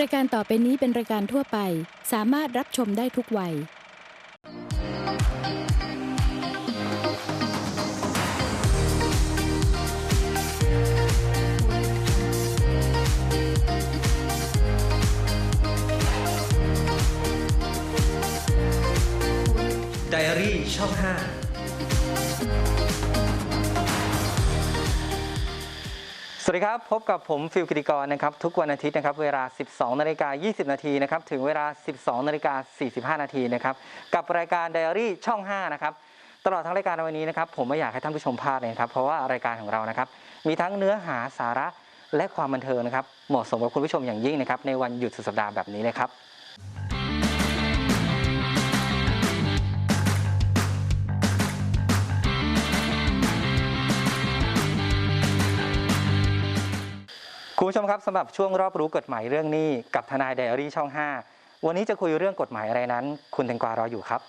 รายการต่อไปนี้เป็นรายการทั่วไป สามารถรับชมได้ทุกวัย ไดอารี่ช่อง5 สวัสดีครับ พบกับผมฟิลกิติกรนะครับทุกวันอาทิตย์นะครับเวลา 12นาฬิกา20 นาทีนะครับถึงเวลา 12นาฬิกา45 นาทีนะครับกับรายการไดอารี่ช่อง 5 นะครับตลอดทั้งรายการวันนี้นะครับผมไม่อยากให้ท่านผู้ชมพลาดเลยครับเพราะว่ารายการของเรานะครับมีทั้งเนื้อหาสาระและความบันเทิงนะครับเหมาะสมกับคุณผู้ชมอย่างยิ่งนะครับในวันหยุดสุดสัปดาห์แบบนี้นะครับ ผู้ชมครับสำหรับช่วงรอบรู้กฎหมายเรื่องหนี้กับทนายไดอารี่ช่อง 5 วันนี้จะคุยเรื่องกฎหมายอะไรนั้น คุณแตงกวารออยู่ครับ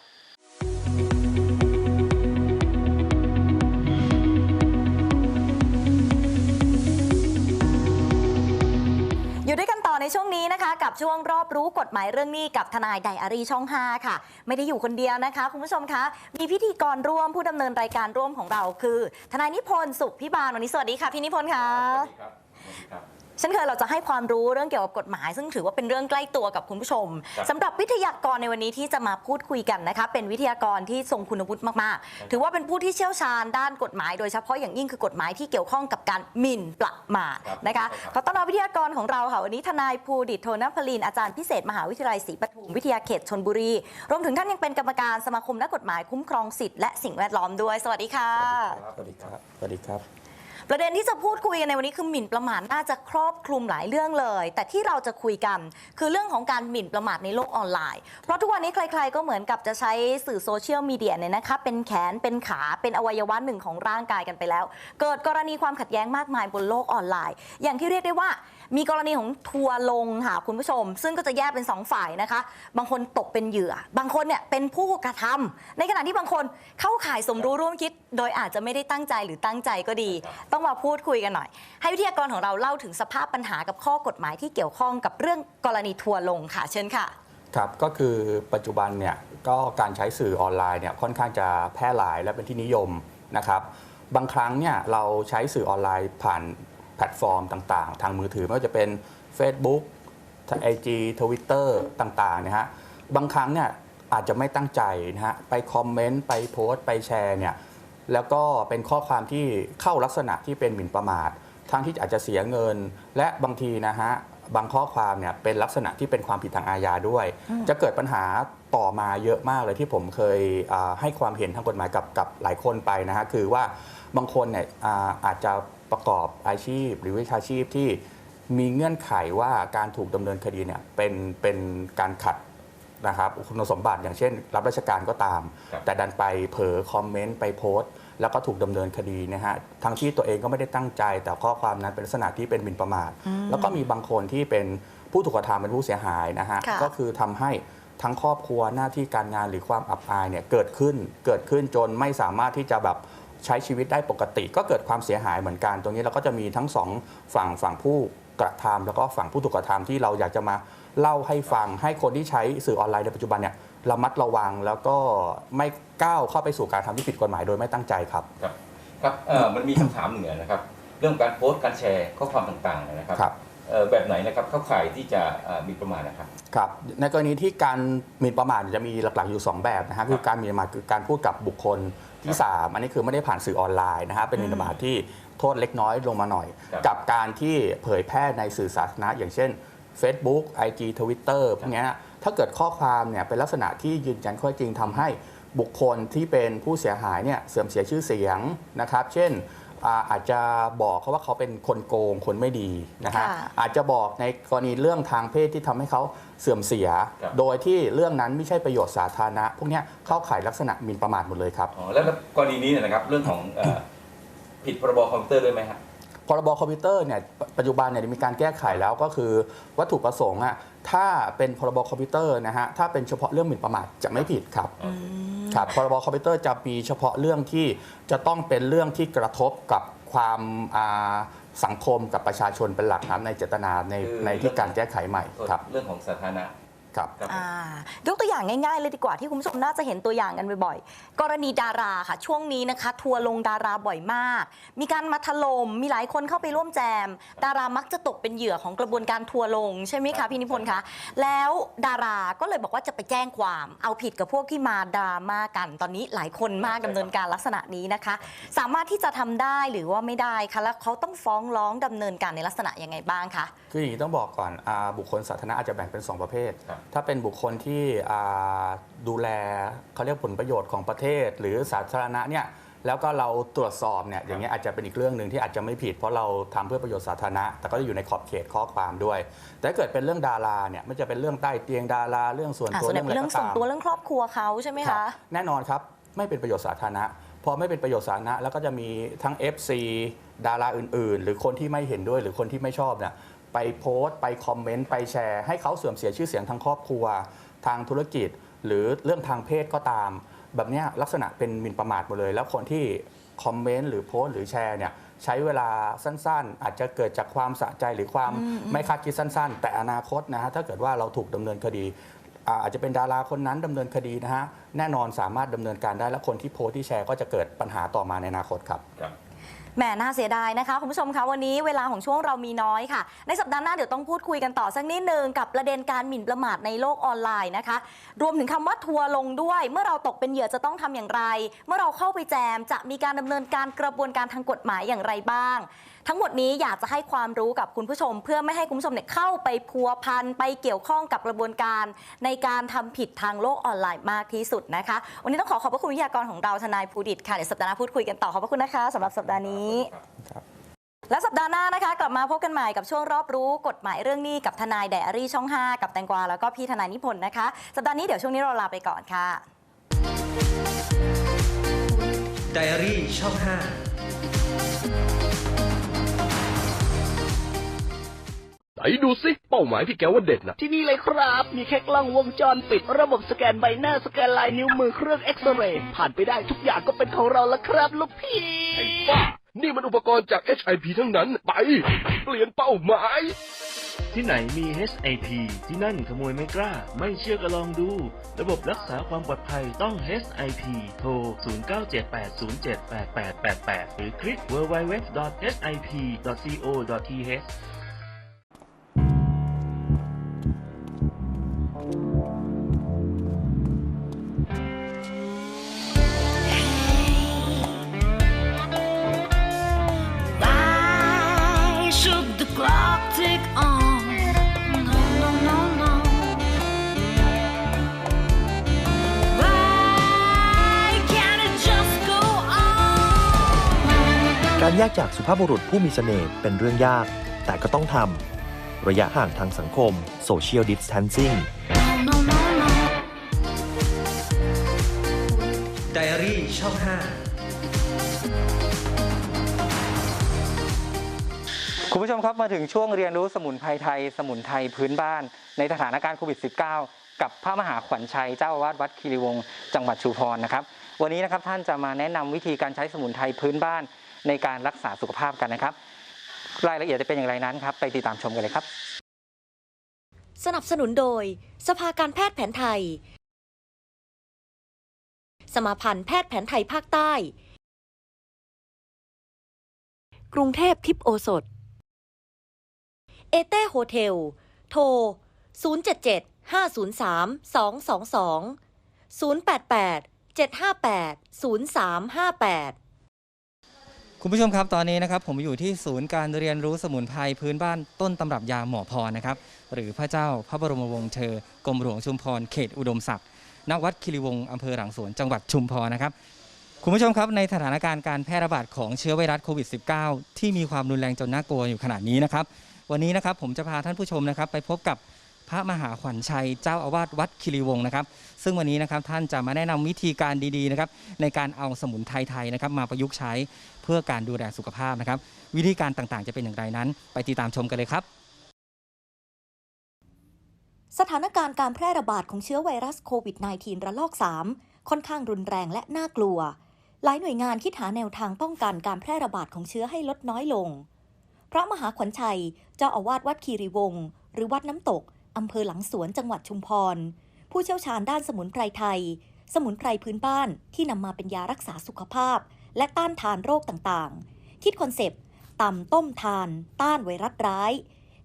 อยู่ด้วยกันต่อในช่วงนี้นะคะ กับช่วงรอบรู้กฎหมายเรื่องหนี้กับทนายไดอารีช่อง 5 ค่ะ ไม่ได้อยู่คนเดียวนะคะ คุณผู้ชมคะ มีพิธีกรร่วมผู้ดำเนินรายการร่วมของเราคือ ทนายนิพนธ์สุขพิบาลวันนี้สวัสดีค่ะพี่นิพนธ์ค่ะ สวัสดีครับสวัสดีครับ เช่นเคยเราจะให้ความรู้เรื่องเกี่ยวกับกฎหมาย ซึ่งถือว่าเป็นเรื่องใกล้ตัวกับคุณผู้ชมครับสำหรับวิทยากรในวันนี้ที่จะมาพูดคุยกันนะคะเป็นวิทยากรที่ทรงคุณวุฒิมากๆ ถือว่าเป็นผู้ที่เชี่ยวชาญด้านกฎหมาย โดยเฉพาะอย่างยิ่งคือกฎหมายที่เกี่ยวข้องกับการหมิ่นประมาทครับนะคะครับขอต้อนรับวิทยากรของเราค่ะวันนี้ทนายภูดิตโทนพลินอาจารย์พิเศษมหาวิทยาลัยศรีปทุมวิทยาเขตชนบุรีรวมถึงท่านยังเป็นกรรมการสมาคมนักกฎหมายคุ้มครองสิทธิ์และสิ่งแวดล้อมด้วย สวัสดีค่ะสวัสดีครับสวัสดีครับ ประเด็นที่จะพูดคุยกันในวันนี้คือหมิ่นประมาทน่าจะครอบคลุมหลายเรื่องเลย แต่ที่เราจะคุยกันคือเรื่องของการหมิ่นประมาทในโลกออนไลน์ เพราะทุกวันนี้ใครๆก็เหมือนกับจะใช้สื่อโซเชียลมีเดียเนี่ยนะคะเป็นแขนเป็นขาเป็นอวัยวะหนึ่งของร่างกายกันไปแล้ว เกิดกรณีความขัดแย้งมากมายบนโลกออนไลน์ อย่างที่เรียกได้ว่า มีกรณีของทัวร์ลงค่ะคุณผู้ชม ซึ่งก็จะแยกเป็นสองฝ่ายนะคะ บางคนตกเป็นเหยื่อ บางคนเนี่ยเป็นผู้กระทำในขณะที่บางคนเข้าข่ายสมรู้ร่วมคิด โดยอาจจะไม่ได้ตั้งใจหรือตั้งใจก็ดี ต้องมาพูดคุยกันหน่อย ให้วิทยากรของเราเล่าถึงสภาพปัญหากับข้อกฎหมายที่เกี่ยวข้องกับเรื่องกรณีทัวร์ลงค่ะ เชิญค่ะครับก็คือปัจจุบันเนี่ยก็การใช้สื่อออนไลน์เนี่ยค่อนข้างจะแพร่หลายและเป็นที่นิยมนะครับบางครั้งเนี่ยเราใช้สื่อออนไลน์ผ่านแพ ลตฟอร์มต่างๆ ทางมือถือไม่ว่าจะเป็น Facebook ไอจีทวิตเตอร์ต่างๆนะฮะบางครั้งเนี่ยอาจจะไม่ตั้งใจนะฮะไปคอมเมนต์ไปโพสต์ไปแชร์เนี่ยแล้วก็เป็นข้อความที่เข้าลักษณะที่เป็นหมิ่นประมาททั้งที่อาจจะเสียเงิน และบางทีนะฮะบางข้อความเนี่ยเป็นลักษณะที่เป็นความผิดทางอาญาด้วย จะเกิดปัญหาต่อมาเยอะมากเลยที่ผมเคยอ่าให้ความเห็นทางกฎหมายกับกับหลายคนไปนะฮะคือว่าบางคนเนี่ยอ่าอาจจะ ประกอบอาชีพ หรือวิชาชีพที่มีเงื่อนไขว่าการถูกดำเนินคดีเนี่ยเป็นเป็นการขัดนะครับคุณสมบัติอย่างเช่น รับราชการก็ตาม แต่ดันไปเผลอคอมเมนต์ไปโพสต์ แล้วก็ถูกดำเนินคดีนะฮะทั้งที่ตัวเองก็ไม่ได้ตั้งใจ แต่ข้อความนั้นเป็นลักษณะที่เป็นหมิ่นประมาท แล้วก็มีบางคนที่เป็นผู้ถูกกระทำเป็นผู้เสียหายนะฮะค่ะก็คือทำให้ทั้งครอบครัวหน้าที่การงานหรือความอับอายเนี่ยเกิดขึ้นเกิดขึ้นจนไม่สามารถที่จะแบบ ใช้ชีวิตได้ปกติ ก็เกิดความเสียหายเหมือนกัน ตรงนี้เราก็จะมีทั้งสองฝั่งฝั่งผู้กระทำแล้วก็ฝั่งผู้ถูกกระทำที่เราอยากจะมาเล่าให้ฟังให้คนที่ใช้สื่อออนไลน์ในปัจจุบันเนี่ยระมัดระวังแล้วก็ไม่ก้าวเข้าไปสู่การทำที่ผิดกฎหมายโดยไม่ตั้งใจครับครับครับเอ่อมันมีคำถามหนึ่งนะครับ เรื่องการโพสต์การแชร์ข้อความต่างๆนะครับครับเอ่อแบบไหนนะครับเข้าข่ายที่จะเอ่อมีประมาทนะครับครับในกรณีที่การหมิ่นประมาทจะมีหลักๆอยู่ 2 แบบนะฮะคือการหมิ่นประมาทคือการพูดกับบุคคล ที่ 3 อันนี้คือไม่ได้ผ่านสื่อออนไลน์นะฮะเป็นหมิ่นประมาทที่โทษเล็กน้อยลงมาหน่อย ครับกับการที่เผยแพร่ในสื่อสาธารณะอย่างเช่น Facebook IG Twitter พวกเนี้ยถ้าเกิดข้อความเนี่ยเป็นลักษณะที่ยืนยันข้อเท็จจริงทำให้บุคคลที่เป็นผู้เสียหายเนี่ยเสื่อมเสียชื่อเสียงนะครับ เช่น อ่าอาจจะบอกเขาว่าเขาเป็นคนโกงคนไม่ดีนะฮะค่ะ อาจจะบอกในกรณีเรื่องทางเพศที่ทำให้เขาเสื่อมเสีย ครับ โดยที่เรื่องนั้นไม่ใช่ประโยชน์สาธารณะ พวกเนี้ยเข้าข่ายลักษณะหมิ่นประมาทหมดเลยครับ อ๋อแล้วกรณีนี้เนี่ยนะครับเรื่องของเอ่อผิดพรบคอมพิวเตอร์ด้วยไหมครับ พรบคอมพิวเตอร์เนี่ยปัจจุบันเนี่ยมีการแก้ไขแล้วก็คือวัตถุประสงค์อะถ้าเป็นพรบคอมพิวเตอร์นะฮะถ้าเป็นเฉพาะเรื่องหมิ่นประมาทจะไม่ผิดครับอืครับพรบคอมพิวเตอร์จะมีเฉพาะเรื่องที่จะต้องเป็นเรื่องที่กระทบกับความอ่าสังคมกับประชาชนเป็นหลักครับในเจตนาในคือในที่การแก้ไขใหม่ครับ เรื่องของสาธารณะ ครับครับ อ่ายกตัวอย่างง่ายๆเลยดีกว่าที่คุณผู้ชมน่าจะเห็นตัวอย่างกันบ่อยๆ กรณีดาราค่ะ ช่วงนี้นะคะ ทัวร์ลงดาราบ่อยมาก มีการมาถล่มมีหลายคนเข้าไปร่วมแจม ดารามักจะตกเป็นเหยื่อของกระบวนการทัวร์ลงใช่ไหมคะพี่นิพนธ์คะแล้วดาราก็เลยบอกว่าจะไปแจ้งความ เอาผิดกับพวกที่มาดราม่ากัน ตอนนี้หลายคนมากดำเนินการลักษณะนี้นะคะ สามารถที่จะทำได้หรือว่าไม่ได้คะแล้วเขาต้องฟ้องร้องดำเนินการในลักษณะยังไงบ้างคะ คืออย่างนี้ต้องบอกก่อนอาบุคคลสาธารณะอาจจะแบ่งเป็น 2 ประเภท ครับถ้าเป็นบุคคลที่อ่าดูแลเขาเรียกผลประโยชน์ของประเทศ หรือสาธารณะเนี่ยแล้วก็เราตรวจสอบเนี่ยอย่างเงี้ยอาจจะเป็นอีกเรื่องหนึ่งที่อาจจะไม่ผิด เพราะเราทำเพื่อประโยชน์สาธารณะ แต่ก็จะอยู่ในขอบเขตข้อความด้วย แต่ถ้าเกิดเป็นเรื่องดาราเนี่ยไม่จะเป็นเรื่องใต้เตียงดาราเรื่องส่วนอะตัวส่วนใหญ่เรื่องเป็นอะไรก็ตามเรื่องส่วนตัวเรื่องครอบครัวเขาใช่ไหมครัคะบแน่นอนครับไม่เป็นประโยชน์สาธารณะพอไม่เป็นประโยชน์สาธารณะแล้วก็จะมีทั้ง FC ดาราอื่น ๆ หรือคนที่ไม่เห็นด้วยหรือคนที่ไม่ชอบเนี่ย ไปโพสต์ ไปคอมเมนต์ ไปแชร์ ให้เขาเสื่อมเสียชื่อเสียงทางครอบครัว ทางธุรกิจ หรือเรื่องทางเพศก็ตาม แบบเนี้ยลักษณะเป็นหมิ่นประมาทหมดเลย แล้วคนที่คอมเมนต์หรือโพสต์หรือแชร์เนี่ยใช้เวลาสั้นๆ อาจจะเกิดจากความสะใจหรือความไม่คาดคิดสั้น ๆ แต่อนาคตนะฮะถ้าเกิดว่าเราถูกดำเนินคดีอ่าอาจจะเป็นดาราคนนั้นดำเนินคดีนะฮะแน่นอนสามารถดำเนินการได้และคนที่โพสต์ที่แชร์ก็จะเกิดปัญหาต่อมาในอนาคตครับครับ แหมน่าเสียดายนะคะคุณผู้ชมคะวันนี้เวลาของช่วงเรามีน้อยค่ะ ในสัปดาห์หน้าเดี๋ยวต้องพูดคุยกันต่อสักนิดนึงกับประเด็นการหมิ่นประมาทในโลกออนไลน์นะคะ รวมถึงคำว่าทัวร์ลงด้วย เมื่อเราตกเป็นเหยื่อจะต้องทำอย่างไร เมื่อเราเข้าไปแจมจะมีการดำเนินการกระบวนการทางกฎหมายอย่างไรบ้าง ทั้งหมดนี้อยากจะให้ความรู้กับคุณผู้ชม เพื่อไม่ให้คุณผู้ชมเนี่ยเข้าไปพัวพันไปเกี่ยวข้องกับกระบวนการในการทำผิดทางโลกออนไลน์มากที่สุดนะคะ วันนี้ต้องขอขอบพระคุณวิทยากรของเราทนายภูดิตค่ะเดี๋ยวสัปดาห์หน้าพูดคุยกันต่อขอบพระคุณนะคะสำหรับสัปดาห์นี้และสัปดาห์หน้านะคะ กลับมาพบกันใหม่กับช่วงรอบรู้กฎหมายเรื่องหนี้กับทนายไดอารี่ช่อง 5 กับแตงกวาแล้วก็พี่ทนายนิพนธ์นะคะ สัปดาห์นี้เดี๋ยวช่วงนี้เราลาไปก่อนค่ะไดอารี่ช่อง 5 ไหนดูสิเป้าหมายที่แกว่าเด็ดนะที่นี่เลยครับ มีแค่กล้องวงจรปิด ระบบสแกนใบหน้าสแกนลายนิ้วมือเครื่องเอ็กซเรย์ผ่านไปได้ทุกอย่างก็เป็นของเราแล้วครับลูกพี่ไอ้บ้านี่มันอุปกรณ์จาก HIP ทั้งนั้น ไป เปลี่ยนเป้าหมาย ที่ไหนมี HIP ที่นั่นขโมยไม่กล้า ไม่เชื่อก็ลองดู ระบบรักษาความปลอดภัยต้อง HIP โทร 0978078888 หรือคลิก www.hip.co.th on? การแยกจากสุภาพบุรุษผู้มีเสน่ห์เป็นเรื่องยาก แต่ก็ต้องทำ ระยะห่างทางสังคม Social Distancing No, no, no, no. ไดอารี่ช่อง 5 คุณผู้ชมครับมาถึงช่วงเรียนรู้สมุนไพรไทย สมุนไพรพื้นบ้าน ในสถานการณ์โควิด -19 กับพระมหาขวัญชัยเจ้าอาวาสวัดคีรีวงศ์จังหวัดชุมพรนะครับ วันนี้นะครับท่านจะมาแนะนำวิธีการใช้สมุนไพรพื้นบ้าน ในการรักษาสุขภาพกันนะครับ รายละเอียดจะเป็นอย่างไรนั้นครับไปติดตามชมกันเลยครับ สนับสนุนโดย สภาการแพทย์แผนไทย สมาพันธ์แพทย์แผนไทยภาคใต้ กรุงเทพทิพโอสถ เอเต้โฮเทล โทร 077 503 222 088 758 0358 คุณผู้ชมครับตอนนี้นะครับผมอยู่ที่ศูนย์การเรียนรู้สมุนไพรพื้นบ้านต้นตำรับยาหมอพรนะครับหรือพระเจ้าพระบรมวงศ์เธอกรมหลวงชุมพรเขตอุดมศักดิ์ณวัดคิริวงศ์อำเภอหลังสวนจังหวัดชุมพรนะครับคุณผู้ชมครับในสถานการณ์การแพร่ระบาดของเชื้อไวรัสโควิด -19 ที่มีความรุนแรงจนน่ากลัวอยู่ขนาดนี้นะครับวันนี้นะครับผมจะพาท่านผู้ชมนะครับไปพบกับ พระมหาขวัญชัยเจ้าอาวาสวัดคิริวงศ์นะครับ ซึ่งวันนี้นะครับท่านจะมาแนะนำวิธีการดีๆนะครับในการเอาสมุนไพรไทยนะครับมาประยุกต์ใช้เพื่อการดูแลสุขภาพนะครับ วิธีการต่างๆ จะเป็นอย่างไรนั้น ไปติดตามชมกันเลยครับสถานการณ์การแพร่ระบาดของเชื้อไวรัสโควิด -19 ระลอก 3 ค่อนข้างรุนแรงและน่ากลัว หลายหน่วยงานคิดหาแนวทางป้องกันการแพร่ระบาดของเชื้อให้ลดน้อยลง พระมหาขวัญชัย เจ้าอาวาสวัดคีรีวงศ์หรือวัดน้ำตก อำเภอหลังสวนจังหวัดชุมพร ผู้เชี่ยวชาญด้านสมุนไพรไทย สมุนไพรพื้นบ้านที่นำมาเป็นยารักษาสุขภาพ และต้านทานโรคต่างๆ คิดคอนเซปต์ตำต้มทาน ต้านไวรัสร้าย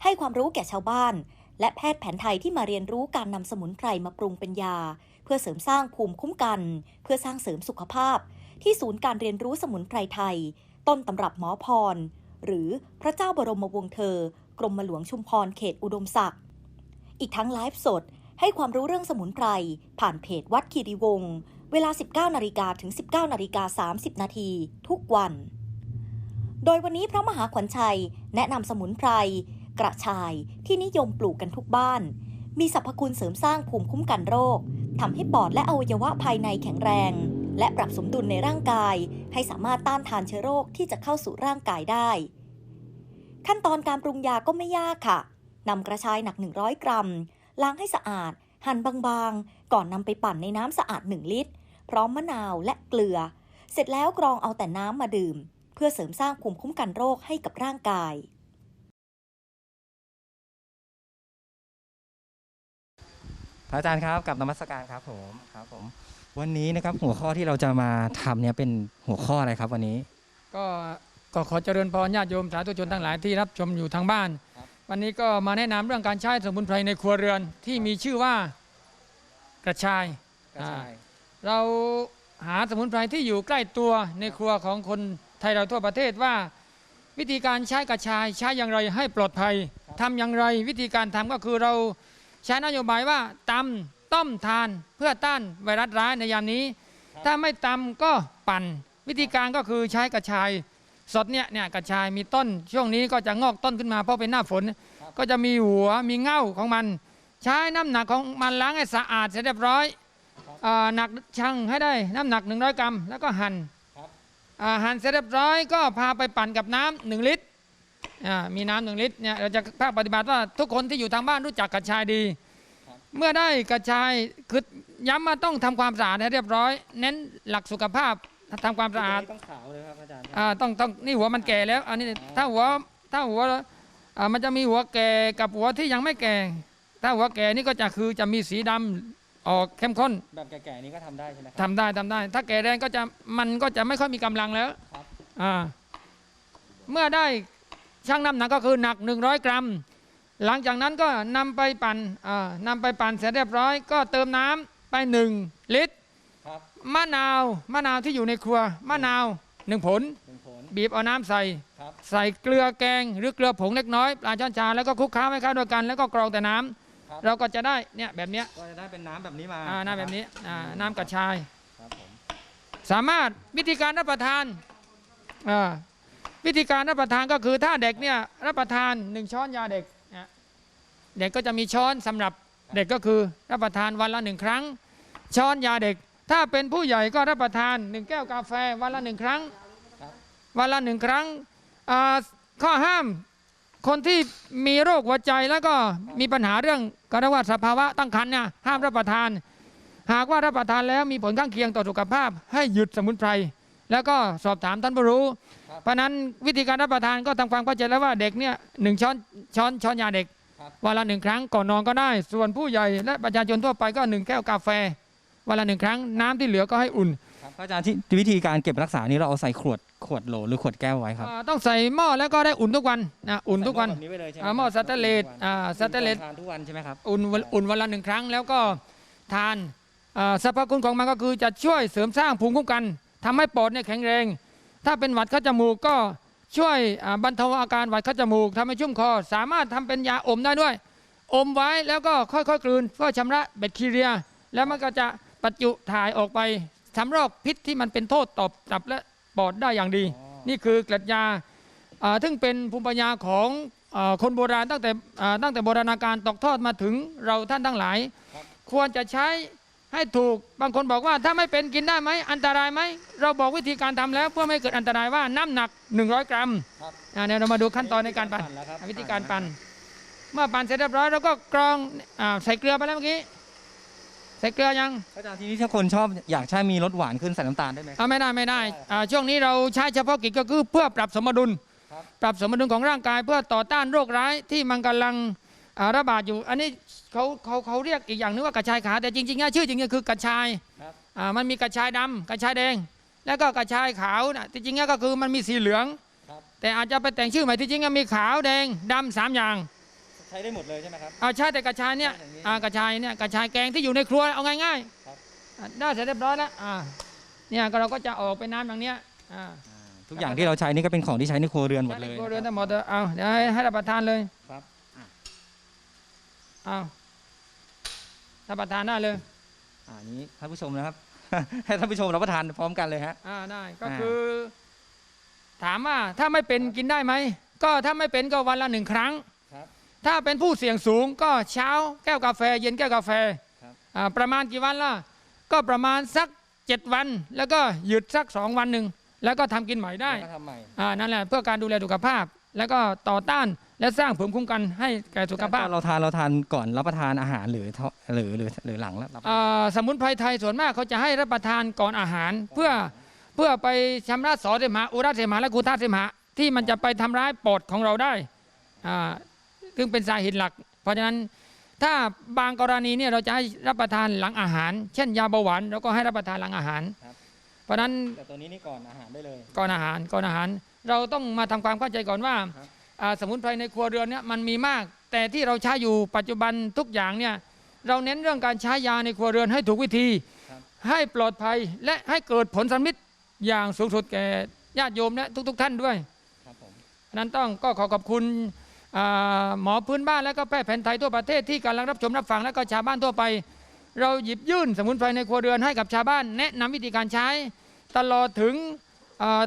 ให้ความรู้แก่ชาวบ้าน และแพทย์แผนไทยที่มาเรียนรู้การนำสมุนไพรมาปรุงเป็นยา เพื่อเสริมสร้างภูมิคุ้มกัน เพื่อสร้างเสริมสุขภาพ ที่ศูนย์การเรียนรู้สมุนไพรไทย ต้นตำรับหมอพร หรือพระเจ้าบรมวงศ์เธอ กรมหลวงชุมพรเขตอุดมศักดิ์ อีกทั้งไลฟ์สด ให้ความรู้เรื่องสมุนไพร ผ่านเพจวัดคีรีวงศ์เวลา 19นาฬิกาถึง 19นาฬิกา30 นาทีทุกวัน โดยวันนี้พระมหาขวัญชัย แนะนำสมุนไพร กระชายที่นิยมปลูกกันทุกบ้าน มีสรรพคุณเสริมสร้างภูมิคุ้มกันโรคทำให้ปอดและอวัยวะภายในแข็งแรง และปรับสมดุลในร่างกาย ให้สามารถต้านทานเชื้อโรคที่จะเข้าสู่ร่างกายได้ ขั้นตอนการปรุงยาก็ไม่ยากค่ะ นำกระชายหนัก 100 กรัม ล้างให้สะอาด หั่นบางๆ ก่อนนำไปปั่นในน้ำสะอาด 1 ลิตร พร้อมมะนาวและเกลือ เสร็จแล้วกรองเอาแต่น้ำมาดื่ม เพื่อเสริมสร้างภูมิคุ้มกันโรคให้กับร่างกาย พระอาจารย์ครับกับนมัสการครับผมครับผม วันนี้นะครับหัวข้อที่เราจะมาทำเนี่ยเป็นหัวข้ออะไรครับวันนี้ ก็ก็ขอเจริญพรญาติโยมสาธุชนทั้งหลายที่รับชมอยู่ทางบ้าน วันนี้ก็มาแนะนำเรื่องการใช้สมุนไพรในครัวเรือนที่มีชื่อว่ากระชายกระชายอ่าเราหาสมุนไพรที่อยู่ใกล้ตัวในครัวของคนไทยเราทั่วประเทศว่า วิธีการใช้กระชายใช้อย่างไรให้ปลอดภัยทำอย่างไรวิธีการทำก็คือเราใช้นโยบายว่าตำต้มทานเพื่อต้านไวรัสร้ายในยามนี้ ถ้าไม่ตำก็ปั่น วิธีการก็คือใช้กระชาย สดเนี่ยเนี่ยกระชายมีต้น ช่วงนี้ก็จะงอกต้นขึ้นมาเพราะเป็นหน้าฝน ก็จะมีหัวมีเง่าของมัน ใช้น้ำหนักของมันล้างให้สะอาดเสร็จเรียบร้อยอ่าหนักชั่งให้ได้น้ำหนัก 100 กรัม แล้วก็หั่นอ่าหั่นเสร็จเรียบร้อย ก็พาไปปั่นกับน้ำหนึ่งลิตรอ่ามีน้ำหนึ่งลิตรเนี่ยเราจะภาคปฏิบัติว่าทุกคนที่อยู่ทางบ้านรู้จักกระชายดี เมื่อได้กระชายคือย้ำมาต้องทำความสะอาดให้เรียบร้อย เน้นหลักสุขภาพ ทำความสะอาดต้องขาวเลยครับอาจารย์อ่าต้องต้องนี่หัวมันแก่แล้ว อันนี้ถ้าหัวถ้าหัวอ่ามันจะมีหัวแก่กับหัวที่ยังไม่แก่ ถ้าหัวแก่นี่ก็จะคือจะมีสีดำออกเข้มข้น แบบแก่ๆนี้ก็ทำได้ใช่ไหมครัทำได้ทำได้ ถ้าแก่แรงก็จะมันก็จะไม่ค่อยมีกำลังแล้วอ่าเมื่อได้ช่างน้ำหนักก็คือหนัก 100 กรัม หลังจากนั้นก็นำไปปั่นอ่านำไปปั่นเสร็จเรียบร้อย ก็เติมน้ำไป 1 ลิตร ครับมะนาวมะนาวที่อยู่ในครัวมะนาวหนึ่งผล หนึ่งผล บีบเอาน้ำใส่ ครับ ใส่เกลือแกงหรือเกลือผงเล็กน้อยปลาช้อนชาแล้วก็คลุกเคล้าให้เข้าด้วยกัน แล้วก็กรองแต่น้ำครับ เราก็จะได้เนี่ยแบบเนี้ยก็จะได้เป็นน้ำแบบนี้มาอ่าน้ำแบบนี้อ่าน้ำกระชาย ครับผมสามารถวิธีการรับประทานอ่าวิธีการรับประทานก็คือถ้าเด็กเนี่ยรับประทานหนึ่งช้อนยาเด็กเนี่ยเด็กก็จะมีช้อนสำหรับเด็กก็คือรับประทานวันละหนึ่งครั้ง ช้อนยาเด็ก ถ้าเป็นผู้ใหญ่ก็รับประทานหนึ่งแก้วกาแฟวันละหนึ่งครั้งวันละหนึ่งครั้งอ่าข้อห้ามคนที่มีโรคหัวใจแล้วก็มีปัญหาเรื่องกระว่าสภาวะตั้งครรภ์เนี่ยห้ามรับประทาน หากว่ารับประทานแล้วมีผลข้างเคียงต่อสุขภาพ ให้หยุดสมุนไพรแล้วก็สอบถามท่านผู้รู้ เพราะฉะนั้นวิธีการรับประทานก็ทำความเข้าใจแล้วว่าเด็กเนี่ยหนึ่งช้อนช้อนช้อนยาเด็กวันละหนึ่งครั้งก่อนนอนก็ได้ ส่วนผู้ใหญ่และประชาชนทั่วไปก็หนึ่งแก้วกาแฟ วันละหนึ่งครั้งน้ำที่เหลือก็ให้อุ่นครับพระอาจารย์ที่วิธีการเก็บรักษานี่เราเอาใส่ขวดขวดโหลหรือขวดแก้วไว้ครับ อ่าต้องใส่หม้อแล้วก็ได้อุ่นทุกวันนะอุ่นทุกวันใส่หม้อแบบนี้ไว้เลยใช่ไหมอ่าหม้อสแตนเลสอ่าสแตนเลส ทานทุกวันใช่ไหมครับ อุ่นวันอุ่นวันละหนึ่งครั้งแล้วก็ทานอ่าสรรพคุณของมันก็คือจะช่วยเสริมสร้างภูมิคุ้มกันทำให้ปอดเนี่ยแข็งแรง ถ้าเป็นหวัดเข้าจมูกก็ช่วยอ่าบรรเทาอาการหวัดเข้าจมูกทำให้ชุ่มคอ สามารถทำเป็นยาอมได้ด้วย อมไว้แล้วก็ค่อยๆกลืนเพื่อชำระแบคทีเรีย แล้วมันก็จะ ปัจจุถ่ายออกไปทำโรคพิษที่มันเป็นโทษต่อตับและปอดได้อย่างดี นี่คือเกล็ดยาอ่าซึ่งเป็นภูมิปัญญาของอ่าคนโบราณตั้งแต่อ่าตั้งแต่โบราณกาลตกทอดมาถึงเราท่านทั้งหลาย ควรจะใช้ให้ถูกบางคนบอกว่าถ้าไม่เป็นกินได้ไหมอันตรายไหมเราบอกวิธีการทำแล้วเพื่อไม่ให้เกิดอันตรายว่าน้ำหนัก 100 กรัมอ่าเดี๋ยวเรามาดูขั้นตอนในการปั่นวิธีการปั่นเมื่อปั่นเสร็จเรียบร้อยเราก็กรองอ่าใส่เกลือไปแล้วเมื่อกี้ ใส่เกลือยังพระอาจารย์ทีนี้ถ้าคนชอบอยากใช้มีรสหวานขึ้นใส่น้ำตาลได้ไหมครับ อ่าไม่ได้ไม่ได้อ่าช่วงนี้เราใช้เฉพาะกิจก็คือเพื่อปรับสมดุลปรับสมดุลของร่างกายเพื่อต่อต้านโรคร้ายที่มันกำลังอ่าระบาดอยู่ อันนี้เขาเขาเขาเรียกอีกอย่างนึงว่ากระชายขาวแต่จริงๆเนี่ยชื่อจริงๆคือกระชายอ่ามันมีกระชายดำกระชายแดง แล้วก็กระชายขาวนะที่จริงๆก็คือมันมีสีเหลือง แต่อาจจะไปแต่งชื่อใหม่ที่จริงๆมีขาวแดงดำสามอย่าง ใช้ได้หมดเลยใช่ไหมครับเอาใช่แต่กระชายเนี่ยอ่ากระชายเนี่ยกระชายแกงที่อยู่ในครัวเอาง่ายๆอะได้เสร็จเรียบร้อยแล้วอ่าเนี่ยก็เราก็จะออกเป็นน้ำอย่างเนี้ยอ่าทุกอย่างที่เราใช้นี่ก็เป็นของที่ใช้ในครัวเรือนหมดเลยครัวเรือนทั้งหมดเลยเอาเดี๋ยวให้ให้รับประทานเลยครับเอารับประทานได้เลย อ่านี้ท่านผู้ชมนะครับ ให้ท่านผู้ชมรับประทานพร้อมกันเลยฮะ อ่าได้ก็อ่า คือ ถามว่าถ้าไม่เป็นกินได้ไหมก็ถ้าไม่เป็นก็วันละหนึ่งครั้งครับ ถ้าเป็นผู้เสี่ยงสูงก็เช้าแก้วกาแฟ เย็นแก้วกาแฟครับอ่าประมาณกี่วันล่ะ ก็ประมาณสักเจ็ดวัน แล้วก็หยุดสักสองวันหนึ่งแล้วก็ทำกินใหม่ได้แล้วก็ทำใหม่อ่านั่นแหละเพื่อการดูแลสุขภาพ แล้วก็ต่อต้านและสร้างภูมิคุ้มกันให้แก่สุขภาพเราทานเราทานก่อนรับประทานอาหารหรือเท่าหรือหรือหรือหลังรับประทานอ่าสมุนไพรไทยส่วนมากเขาจะให้รับประทานก่อนอาหาร เพื่อเพื่อไปชำระสอเสมหะอุระเสมหะและกูธาเสมหะที่มันจะไปทำร้ายปอดของเราได้อ่า ซึ่งเป็นสาเหตุหลัก เพราะฉะนั้นถ้าบางกรณีเนี่ยเราจะให้รับประทานหลังอาหาร เช่น ยาเบาหวานเราก็ให้รับประทานหลังอาหาร เพราะฉะนั้นแต่ตัวนี้นี่ก่อนอาหารได้เลย ก่อนอาหารก่อนอาหาร เราต้องมาทำความเข้าใจก่อนว่าอ่าสมุนไพรในครัวเรือนเนี่ยมันมีมาก แต่ที่เราใช้อยู่ปัจจุบันทุกอย่างเนี่ยเราเน้นเรื่องการใช้ยาในครัวเรือนให้ถูกวิธี ให้ปลอดภัยและให้เกิดผลสำลิดอย่างสูงสุดแก่ญาติโยมและทุก ๆ ท่านด้วยครับผมฉะนั้นต้องก็ขอขอบคุณอ่า หมอพื้นบ้านและก็แพทย์แผนไทยทั่วประเทศที่กำลังรับชมรับฟังและก็ชาวบ้านทั่วไป เราหยิบยื่นสมุนไพรในครัวเรือนให้กับชาวบ้าน แนะนำวิธีการใช้ ตลอดถึง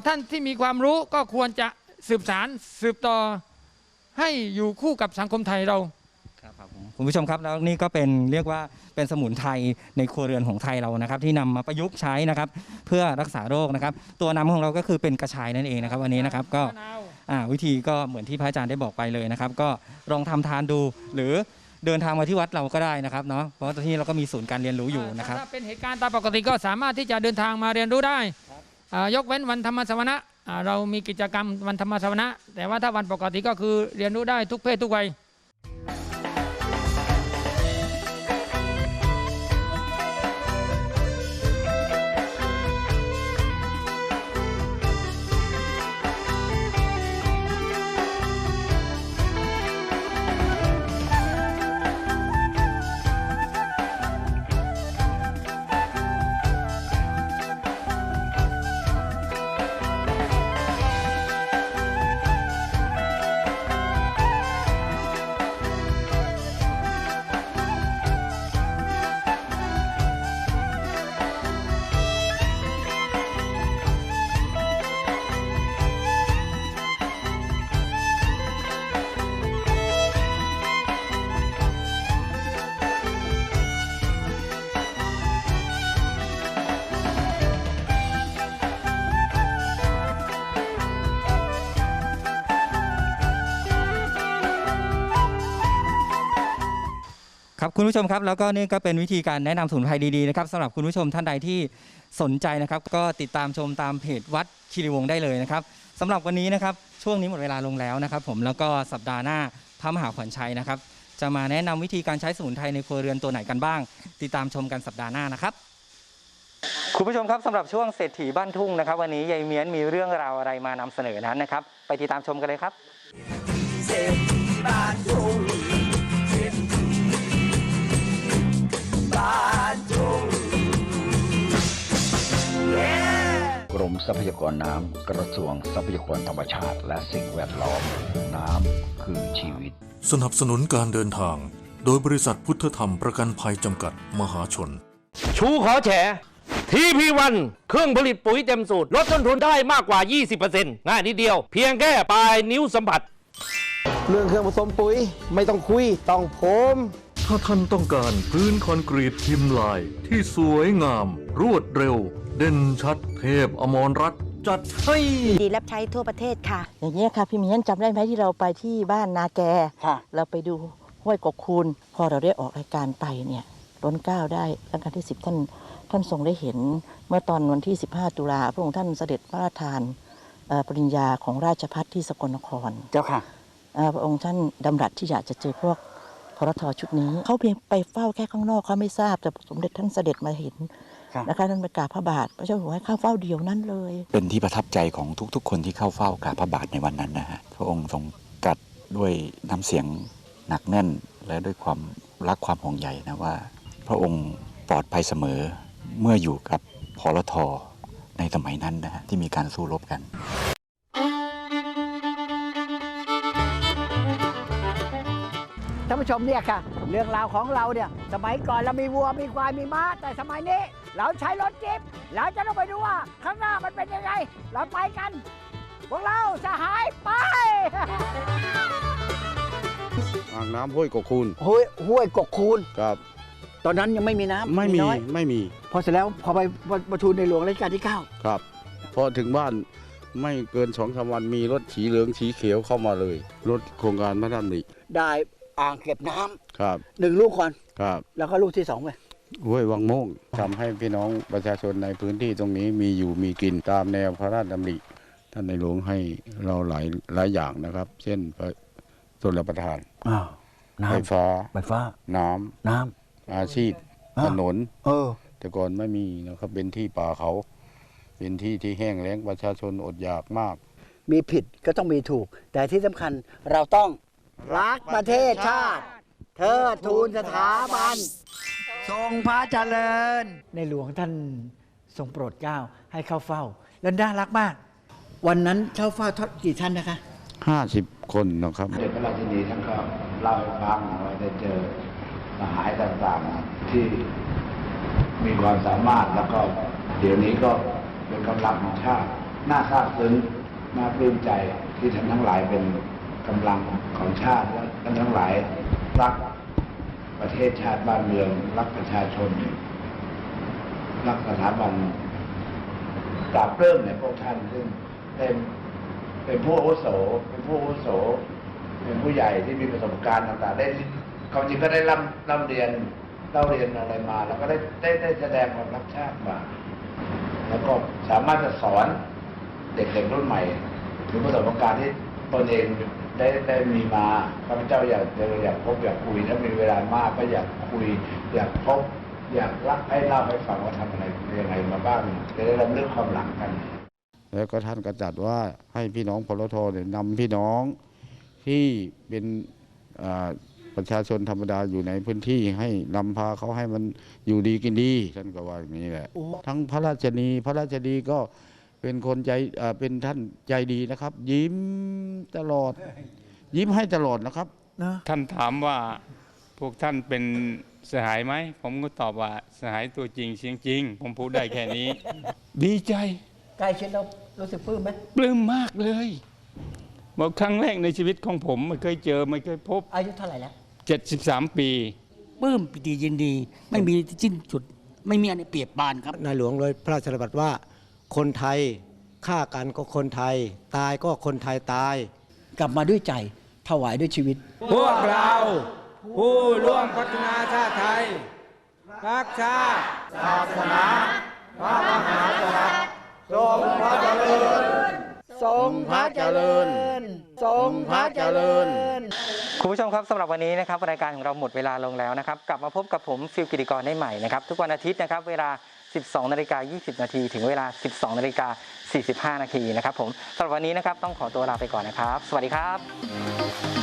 ท่านที่มีความรู้ก็ควรจะสืบสารสืบต่อให้อยู่คู่กับสังคมไทยเราครับคุณผู้ชมครับแล้วนี่ก็เป็นเรียกว่าเป็นสมุนไพรในครัวเรือนของไทยเรานะครับ ที่นำมาประยุกต์ใช้นะครับ เพื่อรักษาโรคนะครับ ตัวนำของเราก็คือเป็นกระชายนั่นเองนะครับ วันนี้นะครับก็ วิธีก็เหมือนที่พระอาจารย์ได้บอกไปเลยนะครับ ก็ลองทำทานดู หรือเดินทางมาที่วัดเราก็ได้นะครับเนาะเพราะว่าที่นี่เราก็มีศูนย์การเรียนรู้อยู่นะครับถ้าเป็นเหตุการณ์ตามปกติก็สามารถที่จะเดินทางมาเรียนรู้ได้อ่ายกเว้นวันธรรมสวนะอ่าเรามีกิจกรรมวันธรรมสวนะแต่ว่าถ้าวันปกติก็คือเรียนรู้ได้ทุกเพศทุกวัย คุณผู้ชมครับแล้วก็นี่ก็เป็นวิธีการแนะนำสมุนไพรดีๆนะครับสำหรับคุณผู้ชมท่านใดที่สนใจนะครับ ก็ติดตามชมตามเพจวัดคีรีวงศ์ได้เลยนะครับสำหรับวันนี้นะครับช่วงนี้หมดเวลาลงแล้วนะครับ ผมแล้วก็สัปดาห์หน้าพระมหาขวัญชัยนะครับ จะมาแนะนำวิธีการใช้สมุนไพรในครัวเรือนตัวไหนกันบ้าง ติดตามชมกันสัปดาห์หน้านะครับ คุณผู้ชมครับสำหรับช่วงเศรษฐีบ้านทุ่งนะครับ วันนี้ยายเมียนมีเรื่องราวอะไรมานำเสนอนั้นนะครับ ไปติดตามชมกันเลยครับกรมท รัพยากรน้ำกระทรวงทรัพยากรธรรมชาติ และสิ่งแวดล้อม น้ำคือชีวิต สนับสนุนการเดินทาง โดยบริษัทพุทธธรรมประกันภัยจำกัดมหาชน ชูขอแฉทีพีวันเครื่องผลิตปุ๋ยเต็มสูตร ลดต้นทุนได้มากกว่า 20%ง่ายนิดเดียว เพียงแค่ปลายนิ้วสัมผัส เรื่องเครื่องผสมปุ๋ยไม่ต้องคุยต้องผมถ้าท่านต้องการพื้นคอนกรีตพิมพ์ลายที่สวยงาม รวดเร็ว เด่นชัดเทพอมรรัตน์จัดให้ดีรับใช้ทั่วประเทศค่ะ อย่างนี้ยค่ะพี่เมียนจำได้ไหมที่เราไปที่บ้านนาแกเราไปดูห้วยกกคูนพอเราได้ออกรายการไปเนี่ยร้นเกล้าได้รัชกาลที่ 10 ท่านท่านทรงได้เห็นเมื่อตอนวันที่ 15 ตุลาพระองค์ท่านเสด็จพระราชทานเอ่อปริญญาของราชพัฒที่สกลนคร เจ้าค่ะพระองค์ท่านดำรัสที่อยากจะเจอพวกพรทชุดนี้ เขาเพียงไปเฝ้าแค่ข้างนอกเขาไม่ทราบแต่สมเด็จท่านเสด็จมาเห็นครับ นะคะท่านไปกราบพระบาทพระเจ้าอยู่หัวให้เข้าเฝ้าเดียวนั้นเลย เป็นที่ประทับใจของทุกๆ คนที่เข้าเฝ้ากราบพระบาทในวันนั้นนะฮะพระองค์ทรงตรัดด้วยน้ำเสียงหนักแน่นและด้วยความรักความห่วงใยนะว่า พระองค์ปลอดภัยเสมอเมื่ออยู่กับพลทในสมัยนั้นนะฮะที่มีการสู้รบกันท่านผู้ชมเนี่ยค่ะ เรื่องราวของเราเนี่ย สมัยก่อนเรามีวัวมีควายมีม้าแต่สมัยนี้ เราใช้รถจิ๊บเราจะต้องไปดูว่า ข้างหน้ามันเป็นยังไง เราไปกัน พวกเราสหายไป อ่างน้ำห้วยกกคูนห้วยห้วยกกคูนครับ ตอนนั้นยังไม่มีน้ำไม่มีน้อยไม่มีพอเสร็จแล้วพอไปประชุมในหลวงรัชกาลที่ครับ พอถึงบ้านไม่เกินสองสามวันมีรถสีเหลืองสีเขียวเข้ามาเลย รถโครงการพระดำริ9ได้อ่างเก็บน้ำครับหนึ่งลูกก่อนครับ แล้วก็ลูกที่สองไป ห้วยวังโม่งทำให้พี่น้องประชาชนในพื้นที่ตรงนี้มีอยู่มีกินตามแนวพระราชดำริท่านในหลวงให้เราหลายหลายอย่างนะครับ เช่นพระชนรับประทานอ้าวน้ำไฟฟ้าไฟฟ้า น้ำน้อาชีพอ้าวถนน เออ แต่ก่อนไม่มีนะครับ เป็นที่ป่าเขา เป็นที่ที่แห้งแล้งประชาชนอดอยากมาก มีผิดก็ต้องมีถูก แต่ที่สำคัญเราต้องรักประเทศชาติเทิดทูนสถาบัน ทรงพระเจริญ ในหลวงท่านทรงโปรดเกล้าให้เข้าเฝ้า และน่ารักมาก วันนั้นเข้าเฝ้าทอดกี่ท่านนะคะ50คนนะครับ เด็กพระราชินีท่านก็เล่าให้ฟังว่าได้เจอสหายต่างๆ ที่มีความสามารถแล้วก็เดี๋ยวนี้ก็เป็นกำลังของชาติน่าซาบซึ้งน่าปลื้มใจที่ท่านทั้งหลายเป็นกำลังของชาติและท่านทั้งหลายรัก ประเทศชาติบ้านเมือง รักประชาชน รักสถาบันปราบเริ่มในพวกท่านซึ่งเป็นเป็นผู้อาวุโส เป็นผู้อาวุโส เป็นผู้ใหญ่ที่มีประสบการณ์ต่างๆ ได้ความจริงก็ได้ร่ำร่ำเรียนเล่าเรียนอะไรมา แล้วก็ได้ได้ได้แสดงความรักชาติมา แล้วก็สามารถจะสอนเด็กๆรุ่นใหม่ถึงประสบการณ์ที่ตนเอง ได้ได้มีมาข้าพเจ้าอยากเจออยากพบอยากคุยถ้ามีเวลามากก็อยากคุย อยากพบ อยากรักให้เล่าให้ฟังว่าทำอะไรยังไงมาบ้างจะได้รำลึกความหลังกัน แล้วก็ท่านก็จัดว่าให้พี่น้องพลทเนี่ยนำพี่น้องที่เป็นอ่าประชาชนธรรมดาอยู่ในพื้นที่ให้นำพาเขาให้มันอยู่ดีกินดีท่านก็ว่าอย่างนี้แหละทั้งพระราชนีพระราชนีก็ เป็นคนใจอ่าเป็นท่านใจดีนะครับ ยิ้มตลอด ยิ้มให้ตลอดนะครับท่านถามว่าพวกท่านเป็นสหายไหม ผมก็ตอบว่าสหายตัวจริงเสียงจริง ผมพูดได้แค่นี้ ดีใจใกล้ชิดเรารู้สึกปลื้มไหมปลื้มมากเลยบอกครั้งแรกในชีวิตของผมไม่เคยเจอไม่เคยพบ อายุเท่าไหร่แล้ว73 ปีปลื้มปิติยินดี ไม่มีสิ้นสุด ไม่มีอะไรเปรียบปานครับในหลวงเลยพระราชดำรัสว่า คนไทยฆ่ากันก็คนไทย ตายก็คนไทยตาย กลับมาด้วยใจถวายด้วยชีวิต พวกเรา ผู้ร่วมพัฒนาชาติไทย รักชาติศาสนาพระมหากษัตริย์ทรงพระเจริญทรงพระเจริญทรงพระเจริญคุณผู้ชมครับสำหรับวันนี้นะครับรายการของเราหมดเวลาลงแล้วนะครับ กลับมาพบกับผมฟิลกิติกรได้ใหม่นะครับ ทุกวันอาทิตย์นะครับ เวลา 12นาฬิกา20 นาที ถึงเวลา 12นาฬิกา45 นาทีนะครับผมสำหรับวันนี้นะครับต้องขอตัวลาไปก่อนนะครับ สวัสดีครับ